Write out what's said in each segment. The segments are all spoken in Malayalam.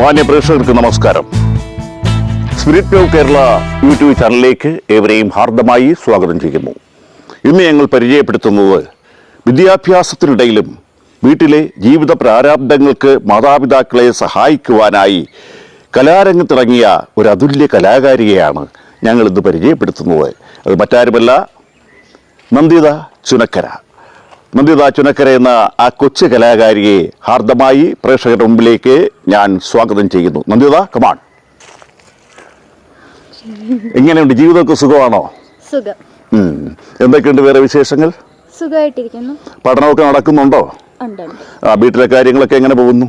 മാന്യ പ്രേക്ഷകർക്ക് നമസ്കാരം. സ്പിരിറ്റ് ഓഫ് കേരള യൂട്യൂബ് ചാനലിലേക്ക് ഏവരെയും ഹാർദമായി സ്വാഗതം ചെയ്യുന്നു. ഇന്ന് ഞങ്ങൾ പരിചയപ്പെടുത്തുന്നത് വിദ്യാഭ്യാസത്തിനിടയിലും വീട്ടിലെ ജീവിത പ്രാരാബ്ദങ്ങൾക്ക് മാതാപിതാക്കളെ സഹായിക്കുവാനായി കലാരംഗത്തിറങ്ങിയ ഒരു അതുല്യ കലാകാരിയെയാണ് ഞങ്ങൾ ഇന്ന് പരിചയപ്പെടുത്തുന്നത്. അത് മറ്റാരുമല്ല നന്ദിത ചുനക്കര. നന്ദിത ചുനക്കര എന്ന ആ കൊച്ചു കലാകാരിയെ ഹാർദമായി പ്രേക്ഷകരുടെ മുമ്പിലേക്ക് ഞാൻ സ്വാഗതം ചെയ്യുന്നു. നന്ദിത കമാൺ എങ്ങനെയുണ്ട്? ജീവിതമൊക്കെ സുഖമാണോ? സുഖം. എന്തൊക്കെയുണ്ട് വേറെ വിശേഷങ്ങൾ? സുഖമായിട്ടിരിക്കുന്നു. പഠനമൊക്കെ നടക്കുന്നുണ്ടോ? ആ വീട്ടിലെ കാര്യങ്ങളൊക്കെ എങ്ങനെ പോകുന്നു?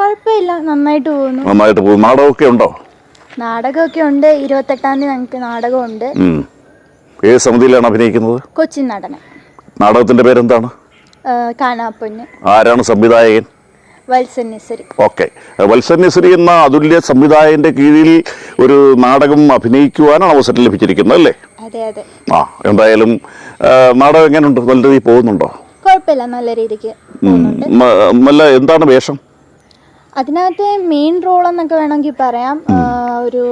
കുഴപ്പമില്ല നന്നായിട്ട് പോകുന്നു. നന്നായിട്ട് പോകുന്നു. നാടകമൊക്കെ ഉണ്ടോ? നാടകമൊക്കെ ഉണ്ട്. ഇരുപത്തെട്ടാം തീയതി ഞങ്ങൾക്ക് നാടകമുണ്ട്. ഏത് സമിതിയിലാണ് അഭിനയിക്കുന്നത്? കൊച്ചിൻ നടനം. നാടകത്തിന്റെ പേരെന്താണ്? കാണാപ്പൊന്ന്. ആരാണ് സംവിധായകൻ? വത്സന്യസരി ഓക്കെ. വത്സന്യസരി എന്ന അതുല്യ സംവിധായകന്റെ കീഴിൽ ഒരു നാടകം അഭിനയിക്കുവാനാണ് അവസരം ലഭിച്ചിരിക്കുന്നത് അല്ലേ? അതെ അതെ. ആ എന്തായാലും നാടകം എങ്ങനെയുണ്ട്? നല്ല രീതിയിൽ പോകുന്നുണ്ടോ? കുഴപ്പമില്ല നല്ല രീതിക്ക് നല്ല എന്താണ് വേഷം? അതിനകത്ത് മെയിൻ റോൾ എന്നൊക്കെ വേണമെങ്കിൽ പറയാം. ഒരു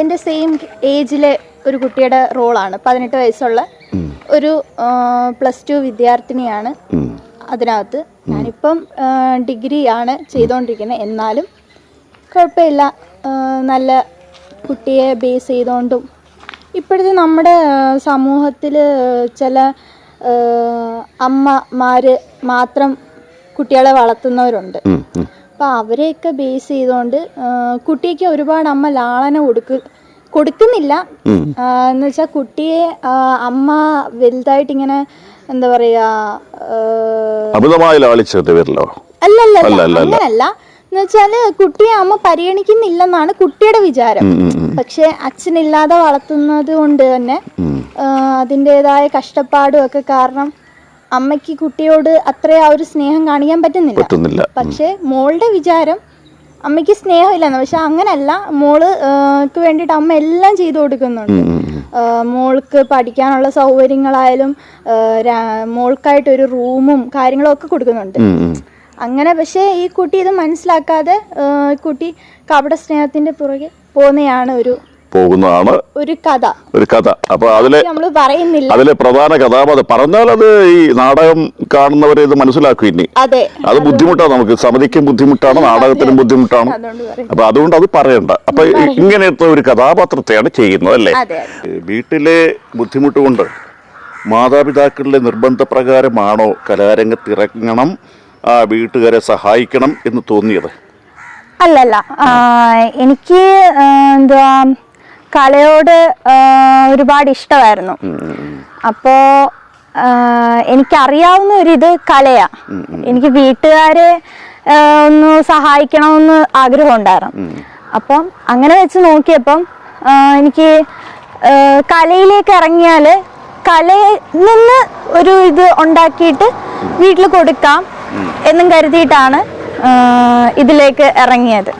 എന്റെ സെയിം ഏജിലെ ഒരു കുട്ടിയുടെ റോളാണ് പതിനെട്ട് വയസ്സുള്ള ഒരു പ്ലസ് ടു വിദ്യാർത്ഥിനിയാണ്. അതിനകത്ത്. ഞാനിപ്പം ഡിഗ്രി ആണ് ചെയ്തുകൊണ്ടിരിക്കുന്നത് എന്നാലും കുഴപ്പമില്ല. നല്ല കുട്ടിയെ ബേസ് ചെയ്തുകൊണ്ടും ഇപ്പോഴത്തെ നമ്മുടെ സമൂഹത്തിൽ ചില അമ്മമാർ മാത്രം കുട്ടികളെ വളർത്തുന്നവരുണ്ട്. അപ്പോൾ അവരെയൊക്കെ ബേസ് ചെയ്തുകൊണ്ട് കുട്ടിക്ക് ഒരുപാട് അമ്മ ലാളന കൊടുക്ക് കൊടുക്കുന്നില്ല. എന്ന് വെച്ചാൽ കുട്ടിയെ അമ്മ വലുതായിട്ട് ഇങ്ങനെ എന്താ പറയാ അമിതമായി ലാളിച്ചതിന്റെ പേരിലോ അല്ലല്ല അല്ല, അല്ല, അല്ല. അങ്ങനല്ല എന്ന് വെച്ചാൽ കുട്ടിയെ അമ്മ പരിഗണിക്കുന്നില്ലെന്നാണ് കുട്ടിയുടെ വിചാരം. പക്ഷെ അച്ഛനില്ലാതെ വളർത്തുന്നത് കൊണ്ട് തന്നെ അതിന്റെതായ കഷ്ടപ്പാടും ഒക്കെ കാരണം അമ്മയ്ക്ക് കുട്ടിയോട് അത്ര ആ ഒരു സ്നേഹം കാണിക്കാൻ പറ്റുന്നില്ല. പക്ഷെ മോളുടെ വിചാരം അമ്മയ്ക്ക് സ്നേഹമില്ലെന്ന് പക്ഷെ അങ്ങനല്ല. മോൾ ആ, ക്ക് വേണ്ടിയിട്ട് അമ്മ എല്ലാം ചെയ്തു കൊടുക്കുന്നുണ്ട്. മോൾക്ക് പഠിക്കാനുള്ള സൗകര്യങ്ങളായാലും മോൾക്കായിട്ട് ഒരു മോൾക്കായിട്ടൊരു റൂമും കാര്യങ്ങളും ഒക്കെ കൊടുക്കുന്നുണ്ട്. അങ്ങനെ പക്ഷേ ഈ കുട്ടി ഇത് മനസ്സിലാക്കാതെ കുട്ടി കപട സ്നേഹത്തിന്റെ പുറകെ പോകുന്നതാണ് ഒരു പോകുന്നതാണ് ഒരു കഥ. ഒരു കഥ. അപ്പൊ അതിലെ അതിലെ പ്രധാന കഥാപാത്രം പറഞ്ഞാൽ അത് ഈ നാടകം കാണുന്നവരെ ഇത് മനസ്സിലാക്കും ഇനി. അതെ. അത് ബുദ്ധിമുട്ടാണ് നമുക്ക്. സമിതിക്കും ബുദ്ധിമുട്ടാണ് നാടകത്തിനും ബുദ്ധിമുട്ടാണ്. അപ്പൊ അതുകൊണ്ട് അത് പറയണ്ട. അപ്പൊ ഇങ്ങനത്തെ ഒരു കഥാപാത്രത്തെയാണ് ചെയ്യുന്നത് അല്ലേ? വീട്ടിലെ ബുദ്ധിമുട്ട് കൊണ്ട് മാതാപിതാക്കളുടെ നിർബന്ധപ്രകാരമാണോ കലാരംഗത്തിറങ്ങണം ആ വീട്ടുകാരെ സഹായിക്കണം എന്ന് തോന്നിയത്? അല്ലല്ല. എനിക്ക് എന്തുവാ കലയോട് ഒരുപാട് ഇഷ്ടമായിരുന്നു. അപ്പോ എനിക്കറിയാവുന്ന ഒരിത് കലയാ. എനിക്ക് വീട്ടുകാരെ ഒന്ന് സഹായിക്കണമെന്ന് ആഗ്രഹം ഉണ്ടായിരുന്നു അപ്പം അങ്ങനെ വെച്ച് നോക്കിയപ്പം എനിക്ക് കലയിലേക്ക് ഇറങ്ങിയാൽ കലയിൽ നിന്ന് ഒരു ഇത് ഉണ്ടാക്കിയിട്ട് വീട്ടിൽ കൊടുക്കാം എന്നും കരുതിയിട്ടാണ് ഇതിലേക്ക് ഇറങ്ങിയത്.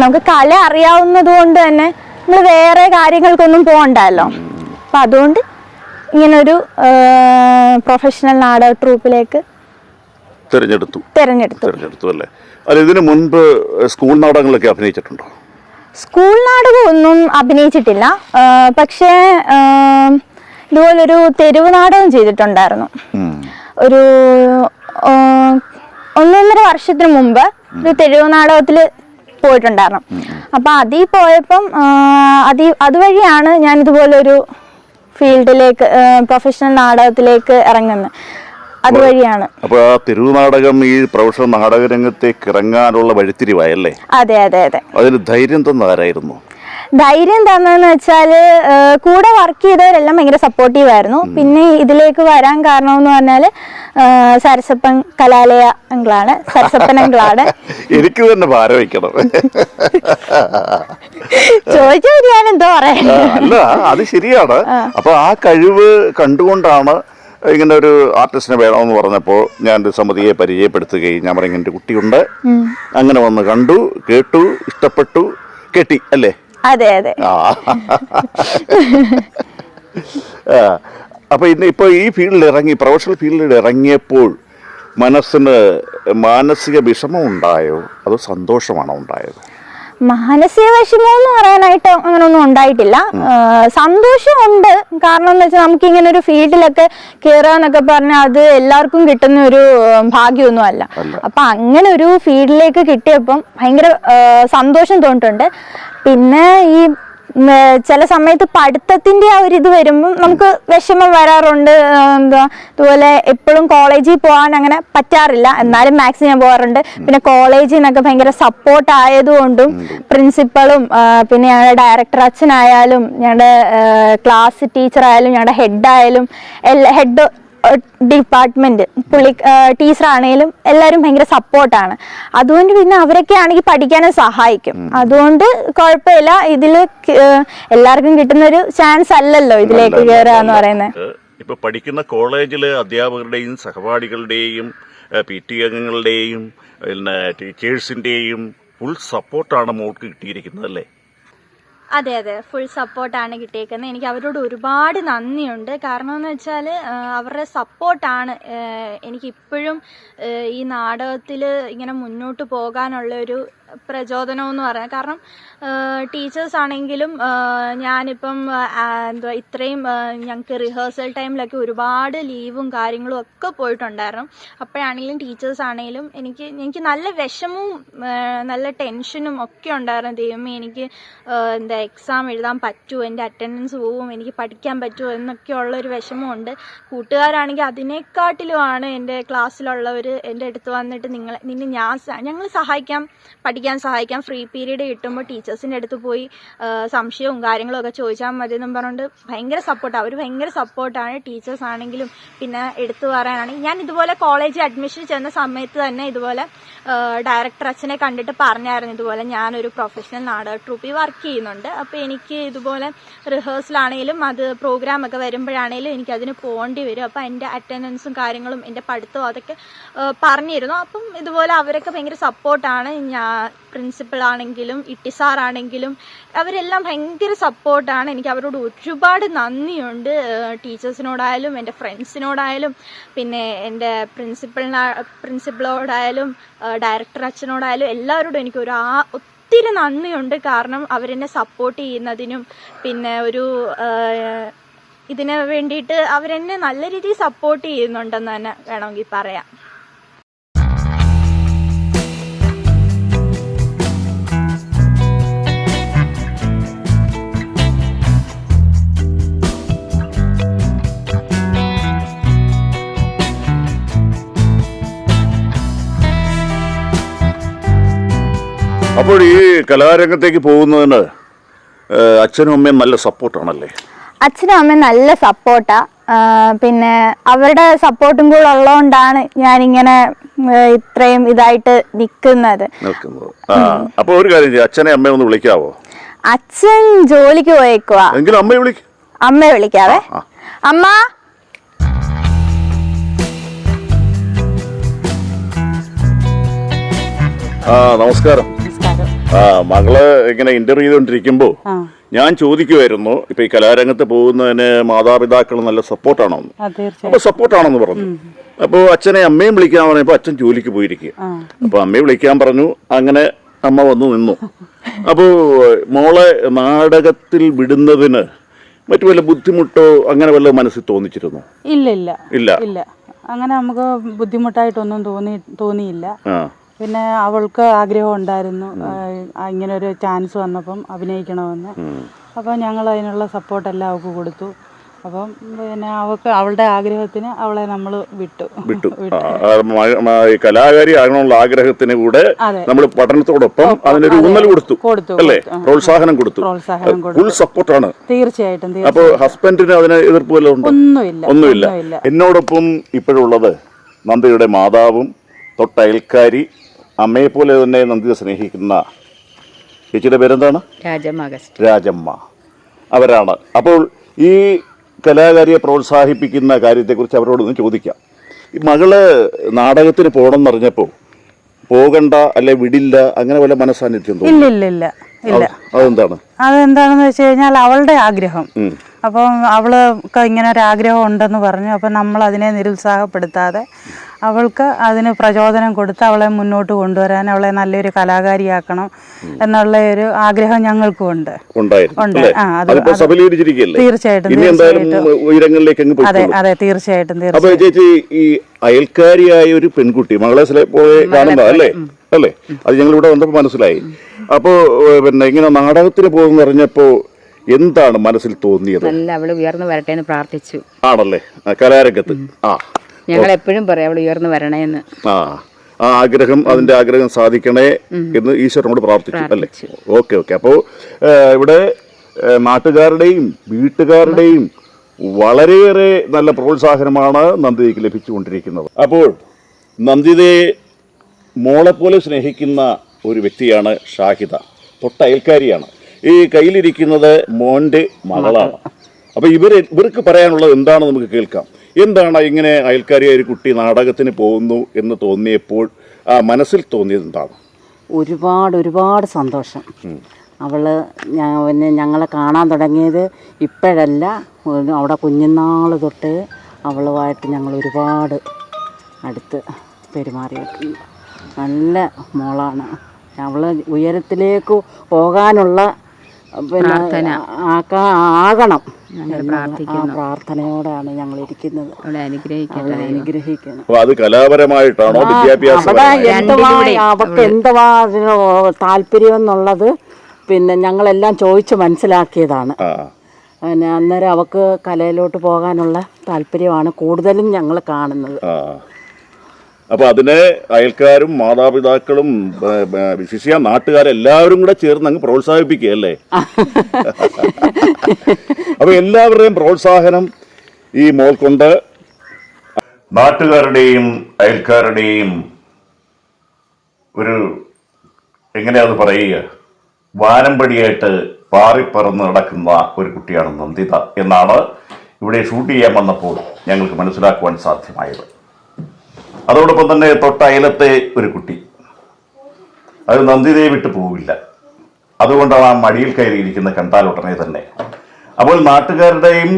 നമുക്ക് കല അറിയാവുന്നത് കൊണ്ട് തന്നെ നമ്മൾ വേറെ കാര്യങ്ങൾക്കൊന്നും പോകണ്ടല്ലോ. അപ്പം അതുകൊണ്ട് ഇങ്ങനൊരു പ്രൊഫഷണൽ നാടക ട്രൂപ്പിലേക്ക് തിരഞ്ഞെടുത്തു. തിരഞ്ഞെടുത്തു. തിരഞ്ഞെടുത്തു അല്ലേ? അല്ല ഇതിനു മുൻപ് സ്കൂൾ നാടകങ്ങളൊക്കെ അഭിനയിച്ചിട്ടുണ്ടോ? സ്കൂൾ നാടകമൊന്നും അഭിനയിച്ചിട്ടില്ല. പക്ഷേ ഇതുപോലൊരു തെരുവ് നാടകം ചെയ്തിട്ടുണ്ടായിരുന്നു. ഒരു ഒന്നൊന്നര വർഷത്തിന് മുമ്പ് ഒരു തെരുവ് നാടകത്തിൽ പോയിട്ടുണ്ടായിരുന്നു. അപ്പൊ അതിൽ പോയപ്പം അതി അതുവഴിയാണ് ഞാൻ ഇതുപോലൊരു ഫീൽഡിലേക്ക് പ്രൊഫഷണൽ നാടകത്തിലേക്ക് ഇറങ്ങുന്നത്. അതുവഴിയാണ്. അപ്പൊ ആ തെരുവ് നാടകം ഈ പ്രൊഫഷണൽ നാടക രംഗത്തേക്ക് ഇറങ്ങാനുള്ള വഴിത്തിരിവായല്ലേ? അതെ അതെ അതെ. അതിന് ധൈര്യം തന്നതാരായിരുന്നു? ധൈര്യം തന്നെന്ന് വെച്ചാൽ കൂടെ വർക്ക് ചെയ്തവരെല്ലാം ഭയങ്കര സപ്പോർട്ടീവ് ആയിരുന്നു. പിന്നെ ഇതിലേക്ക് വരാൻ കാരണം എന്ന് പറഞ്ഞാൽ സരസപ്പൻ കലാലയ അങ്കിളാണ്. സരസപ്പൻ അങ്കിളാണ്. എനിക്ക് തന്നെ ഭാരം വയ്ക്കണം. ഞാൻ എന്തോ അല്ല അത് ശരിയാണ്. അപ്പൊ ആ കഴിവ് കണ്ടുകൊണ്ടാണ് ഇങ്ങനെ ഒരു ആർട്ടിസ്റ്റിനെ വേണമെന്ന് പറഞ്ഞപ്പോൾ ഞാൻ ഒരു സമിതിയെ പരിചയപ്പെടുത്തുകയും ഞാൻ പറഞ്ഞ എന്റെ കുട്ടിയുണ്ട്. അങ്ങനെ വന്ന് കണ്ടു കേട്ടു ഇഷ്ടപ്പെട്ടു കെട്ടി അല്ലേ? അതെ അതെ. അപ്പൊ ഇന്ന് ഇപ്പൊ ഈ ഫീൽഡിൽ ഇറങ്ങി പ്രൊഫഷണൽ ഫീൽഡിൽ ഇറങ്ങിയപ്പോൾ മനസ്സിന് മാനസിക വിഷമം ഉണ്ടായോ? അതോ സന്തോഷമാണോ ഉണ്ടായത്? മാനസിക വിഷമം എന്ന് പറയാനായിട്ട് അങ്ങനൊന്നും ഉണ്ടായിട്ടില്ല. സന്തോഷമുണ്ട്. കാരണം എന്ന് വെച്ചാൽ നമുക്ക് ഇങ്ങനെ ഒരു ഫീൽഡിലൊക്കെ കയറാന്നൊക്കെ പറഞ്ഞാൽ അത് എല്ലാവർക്കും കിട്ടുന്ന ഒരു ഭാഗ്യമൊന്നും അല്ല. അപ്പൊ അങ്ങനെ ഒരു ഫീൽഡിലേക്ക് കിട്ടിയപ്പം ഭയങ്കര സന്തോഷം തോന്നിയിട്ടുണ്ട്. പിന്നെ ഈ ചില സമയത്ത് പഠിത്തത്തിന്റെ ആ ഒരു ഇത് വരുമ്പം നമുക്ക് വിഷമം വരാറുണ്ട്. എന്താ അതുപോലെ എപ്പോഴും കോളേജിൽ പോകാൻ അങ്ങനെ പറ്റാറില്ല. എന്നാലും മാത്സ് ഞാൻ പോകാറുണ്ട്. പിന്നെ കോളേജിൽ നിന്നൊക്കെ ഭയങ്കര സപ്പോർട്ട് ആയതുകൊണ്ടും പ്രിൻസിപ്പളും പിന്നെ ഞങ്ങളുടെ ഡയറക്ടർ അച്ഛനായാലും ഞങ്ങളുടെ ക്ലാസ് ടീച്ചറായാലും ഞങ്ങളുടെ ഹെഡായാലും എല്ലാ ഹെഡ് ഡിപ്പാർട്ട്മെന്റ് പുള്ളി ടീച്ചർ ആണെങ്കിലും എല്ലാവരും ഭയങ്കര സപ്പോർട്ടാണ്. അതുകൊണ്ട് പിന്നെ അവരൊക്കെ ആണെങ്കിൽ പഠിക്കാനും സഹായിക്കും. അതുകൊണ്ട് കുഴപ്പമില്ല. ഇതിൽ എല്ലാവർക്കും കിട്ടുന്ന ഒരു ചാൻസ് അല്ലല്ലോ ഇതിലേക്ക് കയറുക എന്ന് പറയുന്നത്. ഇപ്പൊ പഠിക്കുന്ന കോളേജിലെ അധ്യാപകരുടെയും സഹപാഠികളുടെയും പി ടി അംഗങ്ങളുടെയും പിന്നെ ടീച്ചേഴ്സിന്റെയും ഫുൾ സപ്പോർട്ടാണ് മോൾക്ക് കിട്ടിയിരിക്കുന്നത് അല്ലേ? അതെ അതെ. ഫുൾ സപ്പോർട്ടാണ് കിട്ടിയേക്കുന്നത്. എനിക്ക് അവരോട് ഒരുപാട് നന്ദിയുണ്ട്. കാരണം എന്ന് വെച്ചാൽ അവരുടെ സപ്പോർട്ടാണ് എനിക്കിപ്പോഴും ഈ നാടകത്തിൽ ഇങ്ങനെ മുന്നോട്ട് പോകാനുള്ള ഒരു പ്രചോദനം എന്ന് പറയാം. കാരണം ടീച്ചേഴ്സ് ആണെങ്കിലും ഞാനിപ്പം എന്തുവാ ഇത്രയും ഞങ്ങൾക്ക് റിഹേഴ്സൽ ടൈമിലൊക്കെ ഒരുപാട് ലീവും കാര്യങ്ങളും ഒക്കെ പോയിട്ടുണ്ടായിരുന്നു. അപ്പോഴാണെങ്കിലും ടീച്ചേഴ്സ് ആണെങ്കിലും എനിക്ക് എനിക്ക് നല്ല വിഷമവും നല്ല ടെൻഷനും ഒക്കെ ഉണ്ടായിരുന്നു. ദൈവമേ എനിക്ക് എന്താ എക്സാം എഴുതാൻ പറ്റുമോ എന്റെ അറ്റൻഡൻസ് പോവും എനിക്ക് പഠിക്കാൻ പറ്റുമോ എന്നൊക്കെയുള്ളൊരു വിഷമമുണ്ട്. കൂട്ടുകാരാണെങ്കിൽ അതിനെക്കാട്ടിലുമാണ് എന്റെ ക്ലാസ്സിലുള്ളവർ എന്റെ അടുത്ത് വന്നിട്ട് നിങ്ങളെ നിന്നെ ഞാൻ ഞങ്ങൾ സഹായിക്കാം പഠിക്കാൻ സഹായിക്കാം. ഫ്രീ പീരീഡ് കിട്ടുമ്പോൾ ടീച്ചേഴ്സിന്റെ അടുത്ത് പോയി സംശയവും കാര്യങ്ങളും ഒക്കെ ചോദിച്ചാൽ മതി എന്നും പറഞ്ഞുകൊണ്ട് ഭയങ്കര സപ്പോർട്ടാണ് അവർ ഭയങ്കര സപ്പോർട്ടാണ് ടീച്ചേഴ്സ് ആണെങ്കിലും പിന്നെ എടുത്തു പറയാനാണെങ്കിൽ ഞാൻ ഇതുപോലെ കോളേജിൽ അഡ്മിഷൻ ചെന്ന സമയത്ത് തന്നെ ഇതുപോലെ ഡയറക്ടർ അച്ഛനെ കണ്ടിട്ട് പറഞ്ഞായിരുന്നു ഇതുപോലെ ഞാനൊരു പ്രൊഫഷണൽ നാടക ട്രൂപ്പിൽ വർക്ക് ചെയ്യുന്നുണ്ട്. അപ്പോൾ എനിക്ക് ഇതുപോലെ റിഹേഴ്സലാണെങ്കിലും അത് പ്രോഗ്രാം ഒക്കെ വരുമ്പോഴാണെങ്കിലും എനിക്ക് അതിന് പോകേണ്ടി വരും. അപ്പോൾ എന്റെ അറ്റൻഡൻസും കാര്യങ്ങളും എന്റെ പഠിത്തവും അതൊക്കെ പറഞ്ഞിരുന്നു. അപ്പം ഇതുപോലെ അവരൊക്കെ ഭയങ്കര സപ്പോർട്ടാണ് ഞാൻ പ്രിൻസിപ്പൾ ആണെങ്കിലും ഇട്ടി സാർ ആണെങ്കിലും അവരെല്ലാം ഭയങ്കര സപ്പോർട്ടാണ്. എനിക്ക് അവരോട് ഒരുപാട് നന്ദിയുണ്ട്. ടീച്ചേഴ്സിനോടായാലും എന്റെ ഫ്രണ്ട്സിനോടായാലും പിന്നെ എന്റെ പ്രിൻസിപ്പളിനാ പ്രിൻസിപ്പളോടായാലും ഡയറക്ടർ അച്ഛനോടായാലും എല്ലാവരോടും എനിക്ക് ഒരു ആ ഒത്തിരി നന്ദിയുണ്ട്. കാരണം അവരെന്നെ സപ്പോർട്ട് ചെയ്യുന്നതിനും പിന്നെ ഒരു ഇതിന് വേണ്ടിയിട്ട് അവരെന്നെ നല്ല രീതിയിൽ സപ്പോർട്ട് ചെയ്യുന്നുണ്ടെന്ന് തന്നെ വേണമെങ്കിൽ പറയാം. അപ്പോൾ ഈ കലാരംഗത്തേക്ക് പോകുന്നതിന് അച്ഛനും അമ്മയും നല്ല സപ്പോർട്ടാണല്ലേ? അച്ഛനും അമ്മയും നല്ല സപ്പോർട്ടാ. പിന്നെ അവരുടെ സപ്പോർട്ടും കൂടെ ഉള്ളതുകൊണ്ടാണ് ഞാൻ ഇങ്ങനെ ഇത്രയും ഇതായിട്ട് നിൽക്കുന്നത്. അപ്പൊ അപ്പോൾ ഒരു കാര്യം അച്ഛനെ അമ്മയെ ഒന്ന് വിളിക്കാവോ? അച്ഛൻ ജോലിക്ക് പോയേക്കുവാ. എങ്കിലും അമ്മയെ വിളിക്ക. അമ്മയെ വിളിക്കാവേ. അമ്മ! ആ നമസ്കാരം. ആ മകൾ ഇങ്ങനെ ഇന്റർവ്യൂ ചെയ്തോണ്ടിരിക്കുമ്പോ ഞാൻ ചോദിക്കുമായിരുന്നു ഇപ്പൊ ഈ കലാരംഗത്ത് പോകുന്നതിന് മാതാപിതാക്കൾ നല്ല സപ്പോർട്ടാണോ അപ്പൊ സപ്പോർട്ടാണെന്ന് പറഞ്ഞു. അപ്പോൾ അച്ഛനെ അമ്മയും വിളിക്കാൻ പറഞ്ഞപ്പോൾ അച്ഛൻ ജോലിക്ക് പോയിരിക്കുക. അപ്പൊ അമ്മയെ വിളിക്കാൻ പറഞ്ഞു അങ്ങനെ അമ്മ വന്നു നിന്നു. അപ്പോ മോളെ നാടകത്തിൽ വിടുന്നതിന് മറ്റു വല്ല ബുദ്ധിമുട്ടോ അങ്ങനെ വല്ല മനസ്സിൽ തോന്നിച്ചിരുന്നു? ഇല്ല ഇല്ല. ഇല്ല. ഇല്ല. അങ്ങനെ നമുക്ക് ബുദ്ധിമുട്ടായിട്ടൊന്നും തോന്നി തോന്നിയില്ല. ആ. പിന്നെ അവൾക്ക് ആഗ്രഹം ഉണ്ടായിരുന്നു. ഇങ്ങനെ ഒരു ചാൻസ് വന്നപ്പം അഭിനയിക്കണമെന്ന്. അപ്പോൾ ഞങ്ങൾ അതിനുള്ള സപ്പോർട്ട് എല്ലാം അവൾക്ക് കൊടുത്തു. അപ്പം പിന്നെ അവൾക്ക് അവളുടെ ആഗ്രഹത്തിന് അവളെ നമ്മൾ വിട്ടു. വിട്ടു. കലാകാരി ആകണമെന്നുള്ള ആഗ്രഹത്തിന് കൂടെ. നമ്മൾ പഠനത്തോടൊപ്പം അതിനൊരു ഊന്നൽ കൊടുത്തു. കൊടുത്തു, അല്ലേ? പ്രോത്സാഹനം കൊടുത്തു. പ്രോത്സാഹനം ഫുൾ സപ്പോർട്ടാണ് തീർച്ചയായിട്ടും അപ്പോൾ ഹസ്ബൻഡിന് അതിന് എതിർപ്പ് വല്ലതും ഒന്നുമില്ല. ഒന്നുമില്ല. എന്നോടൊപ്പം ഇപ്പോഴുള്ളത് നന്ദിയുടെ മാതാവും തൊട്ടയൽക്കാരി അമ്മയെ പോലെ തന്നെ നന്ദി സ്നേഹിക്കുന്ന ചേച്ചിയുടെ പേരെന്താണ്? രാജമ്മ അവരാണ്. അപ്പോൾ ഈ കലാകാരിയെ പ്രോത്സാഹിപ്പിക്കുന്ന കാര്യത്തെക്കുറിച്ച് അവരോടൊന്ന് ചോദിക്കാം. ഈ മകൾ നാടകത്തിന് പോകണം എന്നറിഞ്ഞപ്പോൾ പോകണ്ട അല്ലെ വിടില്ല അങ്ങനെ വല്ല മനസ്സാന്നിധ്യം ഇല്ല ഇല്ല ഇല്ല ഇല്ല. അതെന്താണ്? അതെന്താണെന്ന് വെച്ച് കഴിഞ്ഞാൽ അവളുടെ ആഗ്രഹം. അപ്പം അവൾക്ക് ഇങ്ങനെ ഒരു ആഗ്രഹം ഉണ്ടെന്ന് പറഞ്ഞു. അപ്പം നമ്മൾ അതിനെ നിരുത്സാഹപ്പെടുത്താതെ അവൾക്ക് അതിന് പ്രചോദനം കൊടുത്ത് അവളെ മുന്നോട്ട് കൊണ്ടുവരാൻ അവളെ നല്ലൊരു കലാകാരിയാക്കണം എന്നുള്ള ഒരു ആഗ്രഹം ഞങ്ങൾക്കും ഉണ്ട്. ആ, അത് തീർച്ചയായിട്ടും, അതെ അതെ തീർച്ചയായിട്ടും അയൽക്കാരിയായ ഒരു പെൺകുട്ടി മകളെ സ്ലെ- പോലെ കാണുന്ന അല്ലേ? അല്ലേ? അത് ഞങ്ങൾ ഇവിടെ വന്നപ്പോ മനസ്സിലായി. അപ്പോ പിന്നെ ഇങ്ങനെ നാടകത്തിന് പോകുന്ന അറിഞ്ഞപ്പോ എന്താണ് മനസ്സിൽ തോന്നിയത്? നല്ല അവൾ ഉയർന്നു വരട്ടെ എന്ന് പ്രാർത്ഥിച്ചു. ആണല്ലേ? ആ, കലാരംഗത്ത്. ആ. ഞങ്ങൾ എപ്പോഴും പറയാം അവൾ ഉയർന്നു വരണേന്ന്. ആ ആ ആഗ്രഹം അതിന്റെ ആഗ്രഹം സാധിക്കണേ എന്ന് ഈശ്വരനോട് പ്രാർത്ഥിച്ചു അല്ലേ? Okay okay. അപ്പോൾ ഇവിടെ നാട്ടുകാരുടെയും വീട്ടുകാരുടെയും വളരെയേറെ നല്ല പ്രോത്സാഹനമാണ് നന്ദിതയ്ക്ക് ലഭിച്ചുകൊണ്ടിരിക്കുന്നത്. അപ്പോൾ നന്ദിതയെ മോളെപ്പോലെ സ്നേഹിക്കുന്ന ഒരു വ്യക്തിയാണ് ഷാഹിദ. തൊട്ട അയൽക്കാരിയാണ്. ഈ കയ്യിലിരിക്കുന്നത് മോന്റെ മകളാണ്. അപ്പോൾ ഇവർ ഇവർക്ക് പറയാനുള്ളത് എന്താണെന്ന് നമുക്ക് കേൾക്കാം. എന്താണ് ഇങ്ങനെ അയൽക്കാരിയായ ഒരു കുട്ടി നാടകത്തിന് പോകുന്നു എന്ന് തോന്നിയപ്പോൾ ആ മനസ്സിൽ തോന്നിയത് എന്താണ്? ഒരുപാട് ഒരുപാട് സന്തോഷം. അവൾ ഞാൻ പിന്നെ ഞങ്ങളെ കാണാൻ തുടങ്ങിയത് ഇപ്പോഴല്ല. അവിടെ കുഞ്ഞുനാൾ തൊട്ട് അവളുമായിട്ട് ഞങ്ങൾ ഒരുപാട് അടുത്ത് പെരുമാറിയിട്ടുണ്ട് നല്ല മോളാണ്. അവൾ ഉയരത്തിലേക്ക് പോകാനുള്ള പിന്നെ ആക്കാ എന്നുള്ള പ്രാർത്ഥനയോടെയാണ് ഞങ്ങൾ ഇരിക്കുന്നത്. അവളെ അനുഗ്രഹിക്കട്ടെ അനുഗ്രഹിക്കണം. അപ്പോൾ അത് കലാപരമായിട്ടാണോ വിദ്യാഭ്യാസം അവർക്ക് എന്തുവാ താല്പര്യം എന്നുള്ളത് പിന്നെ ഞങ്ങളെല്ലാം ചോദിച്ച് മനസ്സിലാക്കിയതാണ്. ആ. പിന്നെ അന്നേരം അവക്ക് കലയിലോട്ട് പോകാനുള്ള താല്പര്യമാണ് കൂടുതലും ഞങ്ങൾ കാണുന്നത്. ആ അപ്പൊ അതിനെ അയൽക്കാരും മാതാപിതാക്കളും ബ- നാട്ടുകാരും എല്ലാവരും നാട്ടുകാരെല്ലാവരും കൂടെ ചേർന്ന് അങ്ങ് പ്രോത്സാഹിപ്പിക്കുക അല്ലേ? അപ്പൊ എല്ലാവരുടെയും പ്രോത്സാഹനം ഈ മോൾക്കുണ്ട് നാട്ടുകാരുടെയും അയൽക്കാരുടെയും ഒരു എങ്ങനെയാത് പറയുക? വാനമ്പടിയായിട്ട് പാറിപ്പറന്ന് നടക്കുന്ന ഒരു കുട്ടിയാണ് നന്ദിത എന്നാണ് ഇവിടെ ഷൂട്ട് ചെയ്യാൻ വന്നപ്പോൾ ഞങ്ങൾക്ക് മനസ്സിലാക്കുവാൻ സാധ്യമായത്. അതോടൊപ്പം തന്നെ തൊട്ടയലത്തെ ഒരു കുട്ടി. അത് നന്ദിതയെ വിട്ടു പോവില്ല. അതുകൊണ്ടാണ് ആ മടിയിൽ കയറിയിരിക്കുന്ന കണ്ടാൽ ഉടനെ തന്നെ. അപ്പോൾ നാട്ടുകാരുടെയും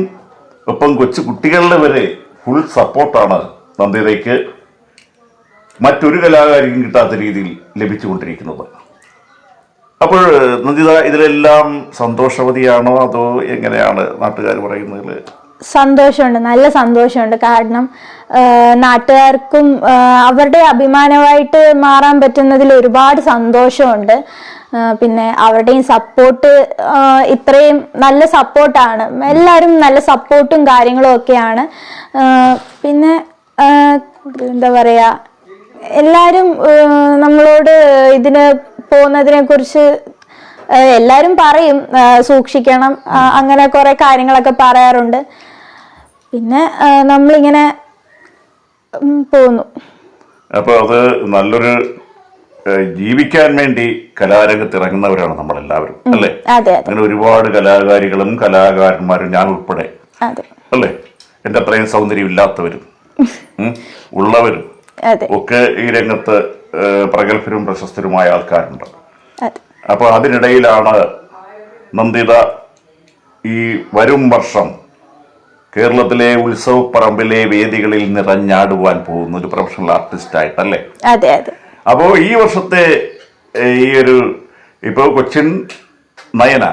ഒപ്പം കൊച്ചു കുട്ടികളുടെ വരെ ഫുൾ സപ്പോർട്ടാണ് നന്ദിതയ്ക്ക് മറ്റൊരു കലാകാരിക്കും കിട്ടാത്ത രീതിയിൽ ലഭിച്ചുകൊണ്ടിരിക്കുന്നത്. അപ്പോൾ നന്ദിത ഇതിലെല്ലാം സന്തോഷവതിയാണോ അതോ എങ്ങനെയാണ് നാട്ടുകാർ പറയുന്നതിൽ സന്തോഷമുണ്ട് നല്ല സന്തോഷമുണ്ട്. കാരണം നാട്ടുകാർക്കും അവരുടെ അഭിമാനമായിട്ട് മാറാൻ പറ്റുന്നതിൽ ഒരുപാട് സന്തോഷമുണ്ട്. പിന്നെ അവരുടെയും സപ്പോർട്ട് ഇത്രയും നല്ല സപ്പോർട്ടാണ് എല്ലാവരും നല്ല സപ്പോർട്ടും കാര്യങ്ങളും ഒക്കെയാണ്. പിന്നെ എന്താ പറയുക എല്ലാവരും നമ്മളോട് ഇതിന് പോകുന്നതിനെ കുറിച്ച് എല്ലാവരും പറയും സൂക്ഷിക്കണം അങ്ങനെ കുറെ കാര്യങ്ങളൊക്കെ പറയാറുണ്ട്. പിന്നെ നമ്മളിങ്ങനെ പോന്നു. പോകുന്നു അപ്പോൾ അത് നല്ലൊരു ജീവിക്കാൻ വേണ്ടി കലാരംഗത്ത് ഇറങ്ങുന്നവരാണ് നമ്മളെല്ലാവരും അല്ലേ? അങ്ങനെ ഒരുപാട് കലാകാരികളും കലാകാരന്മാരും ഞാൻ ഉൾപ്പെടെ അല്ലേ? എന്റെ അത്രയും സൗന്ദര്യം ഇല്ലാത്തവരും ഉള്ളവരും ഒക്കെ ഈ രംഗത്ത് പ്രഗത്ഭരും പ്രശസ്തരുമായ ആൾക്കാരുണ്ട്. അപ്പോൾ അതിനിടയിലാണ് നന്ദിത ഈ വരും വർഷം കേരളത്തിലെ ഉത്സവ പറമ്പിലെ വേദികളിൽ നിറഞ്ഞാടുവാൻ പോകുന്ന ഒരു പ്രൊഫഷണൽ ആർട്ടിസ്റ്റ് ആയിട്ടല്ലേ? അതെ അതെ. അപ്പോൾ ഈ വർഷത്തെ ഈ ഒരു ഇപ്പോൾ കൊച്ചിൻ നയന.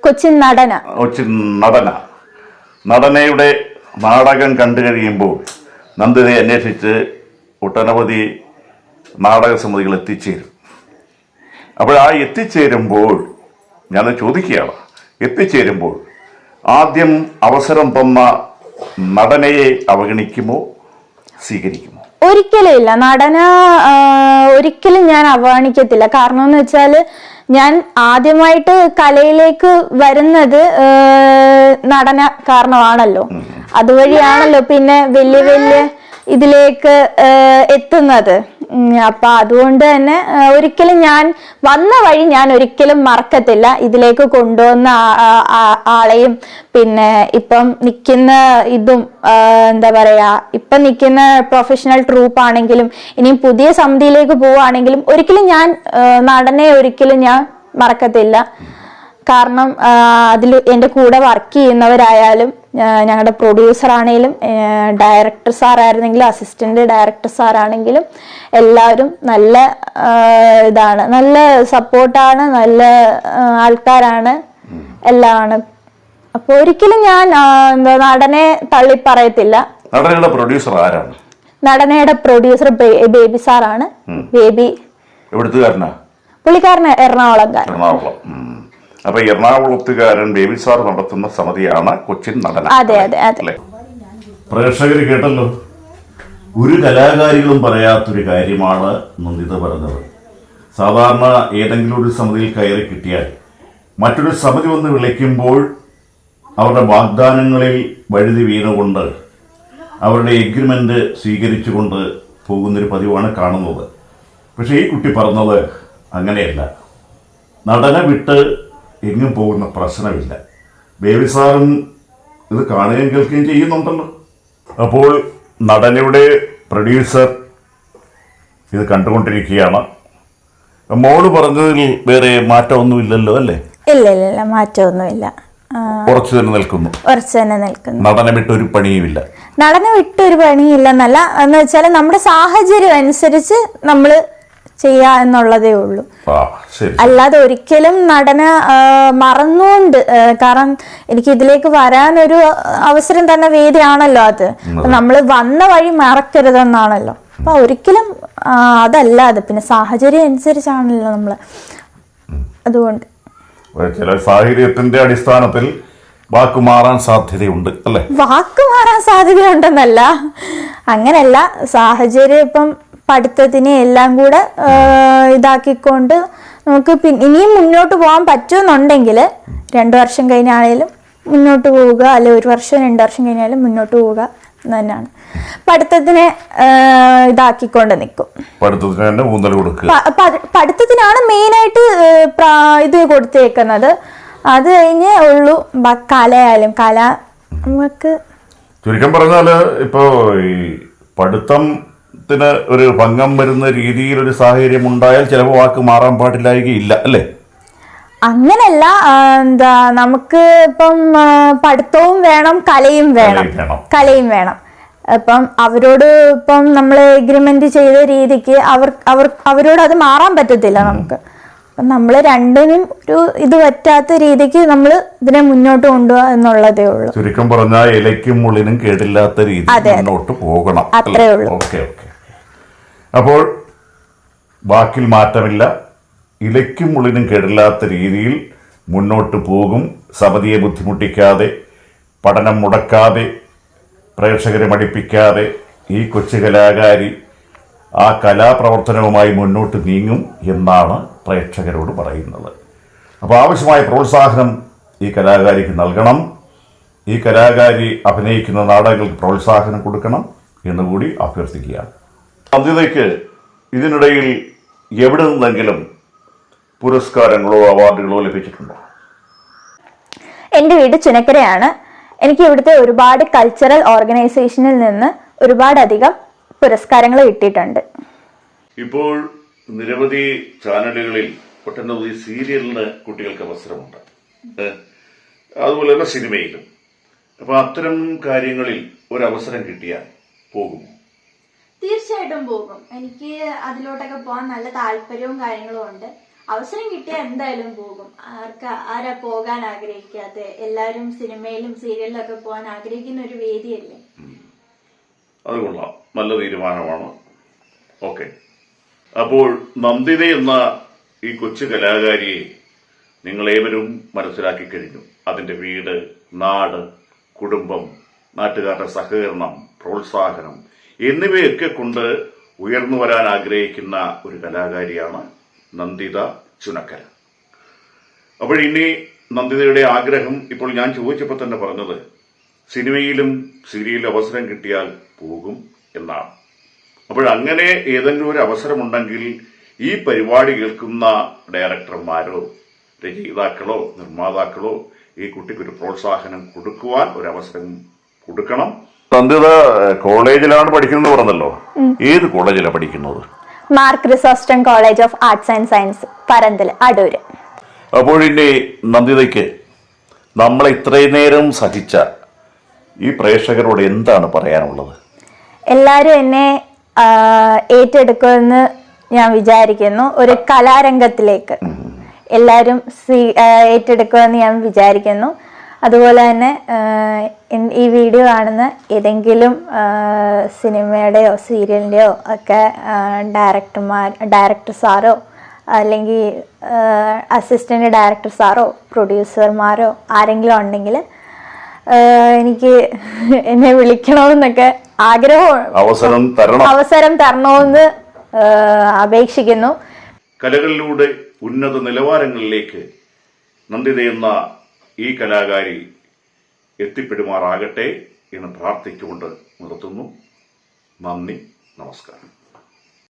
കൊച്ചിൻ നടന. കൊച്ചിൻ നടന. നടനയുടെ നാടകം കണ്ടു കഴിയുമ്പോൾ നന്ദിതയെ അന്വേഷിച്ച് ഒട്ടനവധി നാടക സമിതികൾ എത്തിച്ചേരും. അപ്പോൾ ആ എത്തിച്ചേരുമ്പോൾ ഞാൻ ചോദിക്കുകയാണ്. എത്തിച്ചേരുമ്പോൾ ആദ്യം അവസരം തന്ന നടനയെ അവഗണിക്കുമോ? സ്വീകരിക്കുമോ? ഒരിക്കലും ഇല്ല. നടന ഒരിക്കലും ഞാൻ അവഗണിക്കത്തില്ല. കാരണം എന്ന് വെച്ചാൽ ഞാൻ ആദ്യമായിട്ട് കലയിലേക്ക് വരുന്നത് നടന കാരണമാണല്ലോ. അതുവഴിയാണല്ലോ പിന്നെ വലിയ വലിയ ഇതിലേക്ക് എത്തുന്നത്. അപ്പൊ അതുകൊണ്ട് തന്നെ ഒരിക്കലും ഞാൻ വന്ന വഴി ഞാൻ ഒരിക്കലും മറക്കത്തില്ല. ഇതിലേക്ക് കൊണ്ടുവന്ന ആളെയും പിന്നെ ഇപ്പം നിൽക്കുന്ന ഇതും എന്താ പറയാ ഇപ്പം നിൽക്കുന്ന പ്രൊഫഷണൽ ട്രൂപ്പ് ആണെങ്കിലും ഇനിയും പുതിയ സമിതിയിലേക്ക് പോവുകയാണെങ്കിലും ഒരിക്കലും ഞാൻ നടനെ ഒരിക്കലും ഞാൻ മറക്കത്തില്ല. കാരണം അതിൽ എന്റെ കൂടെ വർക്ക് ചെയ്യുന്നവരായാലും ഞങ്ങളുടെ പ്രൊഡ്യൂസർ ആണെങ്കിലും ഡയറക്ടർ സാറായിരുന്നെങ്കിലും അസിസ്റ്റന്റ് ഡയറക്ടർ സാറാണെങ്കിലും എല്ലാവരും നല്ല ഇതാണ് നല്ല സപ്പോർട്ടാണ് നല്ല ആൾക്കാരാണ് എല്ലാമാണ് അപ്പോൾ ഒരിക്കലും ഞാൻ എന്താ നടനെ തള്ളി പറയത്തില്ല. നടനയുടെ പ്രൊഡ്യൂസർ ആരാണ്? നടനയുടെ പ്രൊഡ്യൂസർ ബേബി സാറാണ്. ബേബി. പുള്ളിക്കാരന് എറണാകുളംകാരൻ. എറണാകുളം. അപ്പൊ എറണാകുളത്തുകാരൻ ബേബി സാർ നടത്തുന്ന സമിതിയാണ് കൊച്ചിൻ നടന. അതെ അതെ അതെ. പ്രേക്ഷകർ കേട്ടല്ലോ. ഒരു കലാകാരികളും പറയാത്തൊരു കാര്യമാണ് നന്ദിത പറഞ്ഞത്. സാധാരണ ഏതെങ്കിലും ഒരു സമിതിയിൽ കയറി കിട്ടിയാൽ മറ്റൊരു സമിതി വന്ന് വിളിക്കുമ്പോൾ അവരുടെ വാഗ്ദാനങ്ങളിൽ വഴുതി വീണുകൊണ്ട് അവരുടെ എഗ്രിമെന്റ് സ്വീകരിച്ചുകൊണ്ട് പോകുന്നൊരു പതിവാണ് കാണുന്നത്. പക്ഷേ ഈ കുട്ടി പറഞ്ഞത് അങ്ങനെയല്ല. നടന വിട്ട് എങ്ങും പോകുന്ന പ്രശ്നമില്ല. ബേബി സാറും ഇത് കാണുകയും കേൾക്കുകയും ചെയ്യുന്നുണ്ടല്ലോ. അപ്പോൾ നടനയുടെ പ്രൊഡ്യൂസർ ഇത് കണ്ടുകൊണ്ടിരിക്കുകയാണ്. മോൾ പറഞ്ഞതിൽ വേറെ മാറ്റമൊന്നുമില്ലല്ലോ അല്ലേ? ഇല്ല ഇല്ല ഇല്ല മാറ്റമൊന്നുമില്ല ഉറച്ചു തന്നെ നിൽക്കുന്നു. ഉറച്ചു തന്നെ നിൽക്കുന്നു. നടനെ വിട്ടൊരു പണിയുമില്ല. നടനെ വിട്ടൊരു പണിയില്ലെന്നല്ല എന്ന് വെച്ചാൽ നമ്മുടെ സാഹചര്യം അനുസരിച്ച് നമ്മൾ ചെയ്യുക എന്നുള്ളതേ ഉള്ളൂ. അല്ലാതെ ഒരിക്കലും നടന മറന്നുകൊണ്ട് കാരണം എനിക്ക് ഇതിലേക്ക് വരാനൊരു അവസരം തന്നെ വേദിയാണല്ലോ അത്. നമ്മൾ വന്ന വഴി മറക്കരുതെന്നാണല്ലോ. അപ്പൊ ഒരിക്കലും അതല്ല അത് പിന്നെ സാഹചര്യം അനുസരിച്ചാണല്ലോ നമ്മൾ അതുകൊണ്ട്. ചില സാഹചര്യത്തിന്റെ അടിസ്ഥാനത്തിൽ വാക്ക് മാറാൻ സാധ്യതയുണ്ട് അല്ലേ? വാക്ക് മാറാൻ സാധ്യതയുണ്ടെന്നല്ല. അങ്ങനല്ല സാഹചര്യം ഇപ്പം പഠിത്തത്തിനെ എല്ലാം കൂടെ ഇതാക്കിക്കൊണ്ട് നമുക്ക് പിന്നെ ഇനിയും മുന്നോട്ട് പോകാൻ പറ്റുമെന്നുണ്ടെങ്കിൽ രണ്ട് വർഷം കഴിഞ്ഞാണേലും മുന്നോട്ട് പോവുക അല്ലെ ഒരു വർഷം രണ്ട് വർഷം കഴിഞ്ഞാലും മുന്നോട്ട് പോവുക എന്ന് തന്നെയാണ്. പഠിത്തത്തിനെ ഇതാക്കിക്കൊണ്ട് നിൽക്കും പഠിത്തത്തിനാണ് മെയിനായിട്ട് ഇത് കൊടുത്തേക്കുന്നത്. അത് കഴിഞ്ഞേ ഉള്ളൂ. കലയാലും കലയായാലും കല നമുക്ക് ചുരുക്കം പറഞ്ഞാൽ ഇപ്പോ ഈ പഠിത്തത്തിന് ഒരു ഭംഗം വരുന്ന രീതിയിൽ ഒരു സാഹചര്യം ഉണ്ടായാൽ ചിലപ്പോൾ വാക്ക് മാറാൻ പാടില്ലായികയില്ല അല്ലേ? അങ്ങനല്ല എന്താ നമുക്ക് ഇപ്പം പഠിത്തവും വേണം കലയും വേണം. കലയും വേണം. അപ്പം ഇപ്പം അവരോട് ഇപ്പം നമ്മൾ എഗ്രിമെന്റ് ചെയ്ത രീതിക്ക് അവർ അവർ അവരോട് അത് മാറാൻ പറ്റത്തില്ല നമുക്ക്. അപ്പം നമ്മൾ രണ്ടിനും ഒരു ഇത് പറ്റാത്ത രീതിക്ക് നമ്മൾ ഇതിനെ മുന്നോട്ട് കൊണ്ടുപോകുക എന്നുള്ളതേ ഉള്ളൂ. ചുരുക്കം പറഞ്ഞാൽ ഇലയ്ക്കും മുള്ളിനും കേടില്ലാത്ത രീതി. മുന്നോട്ട് പോകണം അത്രേ ഉള്ളൂ. Okay okay. അപ്പോൾ വാക്കിൽ മാറ്റമില്ല. ഇലയ്ക്കും ഉള്ളിനും കേടില്ലാത്ത രീതിയിൽ മുന്നോട്ട് പോകും. സമിതിയെ ബുദ്ധിമുട്ടിക്കാതെ പഠനം മുടക്കാതെ പ്രേക്ഷകരെ മടിപ്പിക്കാതെ ഈ കൊച്ചു കലാകാരി ആ കലാപ്രവർത്തനവുമായി മുന്നോട്ട് നീങ്ങും എന്നാണ് പ്രേക്ഷകരോട് പറയുന്നത്. അപ്പോൾ ആവശ്യമായ പ്രോത്സാഹനം ഈ കലാകാരിക്ക് നൽകണം. ഈ കലാകാരി അഭിനയിക്കുന്ന നാടകങ്ങൾക്ക് പ്രോത്സാഹനം കൊടുക്കണം എന്നുകൂടി അഭ്യർത്ഥിക്കുകയാണ്. അന്ത്യതയ്ക്ക് ഇതിനിടയിൽ എവിടെ നിന്നെങ്കിലും പുരസ്കാരങ്ങളോ അവാർഡുകളോ ലഭിച്ചിട്ടുണ്ടോ? എന്റെ വീട് ചുനക്കരയാണ്. എനിക്ക് ഇവിടുത്തെ ഒരുപാട് കൾച്ചറൽ ഓർഗനൈസേഷനിൽ നിന്ന് ഒരുപാടധികം പുരസ്കാരങ്ങൾ കിട്ടിയിട്ടുണ്ട്. ഇപ്പോൾ നിരവധി ചാനലുകളിൽ ഒട്ടനവധി സീരിയലിന് കുട്ടികൾക്ക് അവസരമുണ്ട്. അതുപോലെ തന്നെ സിനിമയിലും. അപ്പോൾ അത്തരം കാര്യങ്ങളിൽ ഒരവസരം കിട്ടിയാൽ പോകുമോ? തീർച്ചയായിട്ടും പോകും. എനിക്ക് അതിലോട്ടൊക്കെ പോകാൻ നല്ല താല്പര്യവും കാര്യങ്ങളും ഉണ്ട്. അവസരം കിട്ടിയാൽ എന്തായാലും പോകും. ആർക്ക് ആരാ പോകാൻ ആഗ്രഹിക്കാതെ എല്ലാവരും സിനിമയിലും സീരിയലിലും ഒക്കെ പോകാൻ ആഗ്രഹിക്കുന്ന ഒരു വേദിയല്ലേ? അത് നല്ല തീരുമാനമാണ്. ഓക്കെ. അപ്പോൾ നന്ദിത എന്ന ഈ കൊച്ചു കലാകാരിയെ നിങ്ങൾ ഏവരും മനസ്സിലാക്കി കഴിഞ്ഞു. അതിന്റെ വീട് നാട് കുടുംബം നാട്ടുകാരുടെ സഹകരണം പ്രോത്സാഹനം എന്നിവയൊക്കെ കൊണ്ട് ഉയർന്നു വരാൻ ആഗ്രഹിക്കുന്ന ഒരു കലാകാരിയാണ് നന്ദിത ചുനക്കര അപ്പോൾ ഇനി നന്ദിതയുടെ ആഗ്രഹം ഇപ്പോൾ ഞാൻ ചോദിച്ചപ്പോൾ തന്നെ പറഞ്ഞത് സിനിമയിലും സീരിയലിലും അവസരം കിട്ടിയാൽ പോകും എന്നാണ്. അപ്പോഴങ്ങനെ ഏതെങ്കിലും ഒരു അവസരമുണ്ടെങ്കിൽ ഈ പരിപാടി കേൾക്കുന്ന ഡയറക്ടർമാരോ രചയിതാക്കളോ നിർമ്മാതാക്കളോ ഈ കുട്ടിക്ക് ഒരു പ്രോത്സാഹനം കൊടുക്കുവാൻ ഒരു അവസരം കൊടുക്കണം. നന്ദിത കോളേജിലാണ് പഠിക്കുന്നത് പറഞ്ഞല്ലോ. ഏത് കോളേജിലാണ് പഠിക്കുന്നത്? Mar Chrysostom college of arts and science Paranthal Adoor ഇനി നന്ദിതയ്ക്ക് നമ്മൾ ഇത്രയും നേരം സഹിച്ച ഈ പ്രേക്ഷകരോട് എന്താണ് പറയാനുള്ളത്? എല്ലാവരും എന്നെ ഏറ്റെടുക്കുമെന്ന് ഞാൻ വിചാരിക്കുന്നു. ഒരു കലാരംഗത്തിലേക്ക്. എല്ലാവരും ഏറ്റെടുക്കുമെന്ന് ഞാൻ വിചാരിക്കുന്നു. അതുപോലെ തന്നെ ഈ വീഡിയോ കാണുന്ന ഏതെങ്കിലും സിനിമയുടെയോ സീരിയലിന്റെയോ ഒക്കെ ഡയറക്ടർമാർ ഡയറക്ടർ സാറോ അല്ലെങ്കിൽ അസിസ്റ്റന്റ് ഡയറക്ടർ സാറോ പ്രൊഡ്യൂസർമാരോ ആരെങ്കിലും ഉണ്ടെങ്കിൽ എനിക്ക് എന്നെ വിളിക്കണമെന്നൊക്കെ ആഗ്രഹം അവസരം തരണം. അവസരം തരണമെന്ന് അപേക്ഷിക്കുന്നു. കലകളിലൂടെ ഉന്നത നിലവാരങ്ങളിലേക്ക് നന്ദിത എന്ന ഈ കലാകാരി എത്തിപ്പെടുമാറാകട്ടെ എന്ന് പ്രാർത്ഥിച്ചുകൊണ്ട് നിർത്തുന്നു. നന്ദി നമസ്കാരം.